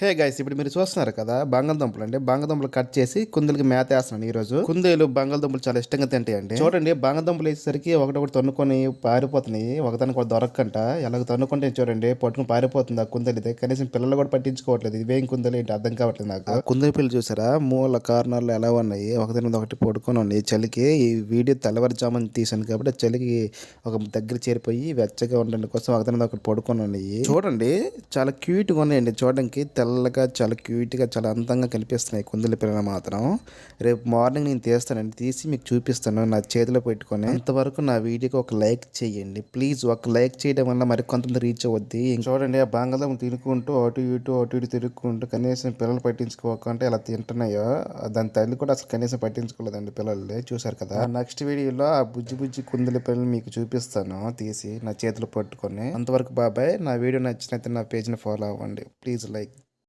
Hey guys ఇప్పుడు మీరు చూస్తున్నారు కదా బంగాళదుంపలు అంటే బంగాళదుంపలు కట్ చేసి కుందులకి మేత వేస్తున్నాను ఈ రోజు కుందేలు బంగాళదుంపలు చాలా ఇష్టంగా తింటాయండి చూడండి బంగాళదుంపలు వేసేసరికి ఒకటొకటి తన్నుకొని పారిపోతున్నాయి. ఒకదానికి కూడా దొరక్కంట. ఎలాగ తన్నుకుంటే చూడండి పట్టుకుని పారిపోతుంది ఆ కుందేలు కనీసం పిల్లలు కూడా పట్టించుకోవట్లేదు. ఇవేం కుందేలు ఏంటి అర్థం కావట్లేదు నాకు. కుందేలు పిల్లలు చూసారా? మూల కారణాలు ఎలా ఉన్నాయి? ఒకదాని మీద ఒకటి పడుకొని ఉన్నాయి చలికి ఈ వీడియో తెల్లవారుజామున తీసాను కాబట్టి చలికి ఒక దగ్గర చేరిపోయి వెచ్చగా ఉండడం కోసం ఒకదాని మీద ఒకటి పడుకొని ఉన్నాయి. చూడండి చాలా క్యూట్గా ఉన్నాయండి చూడడానికి. తెల్లగా చాలా క్యూట్గా చాలా అందంగా కనిపిస్తున్నాయి కుందేలు పిల్లలు మాత్రం. రేపు మార్నింగ్ నేను తీస్తానండి. తీసి మీకు చూపిస్తాను. నా చేతిలో పెట్టుకొని అంతవరకు నా వీడియోకి ఒక లైక్ చేయండి. ప్లీజ్ ఒక లైక్ చేయడం వల్ల మరి కొంతమంది రీచ్ అవుద్ది. చూడండి ఆ బంగాళం తినుకుంటూ అటు ఇటు అటు ఇటు తిరుగుకుంటూ కనీసం పిల్లలు పట్టించుకోకుంటే ఇలా తింటున్నాయో దాని తల్లి కూడా అసలు కనీసం పట్టించుకోలేదండి పిల్లల్ని. చూసారు కదా? నెక్స్ట్ వీడియోలో ఆ బుజ్జి బుజ్జి కుందేలు పిల్లలు మీకు చూపిస్తాను. తీసి నా చేతిలో పట్టుకొని అంతవరకు బాబాయ్ నా వీడియో నచ్చినైతే నా పేజ్ని ఫాలో అవ్వండి. Please like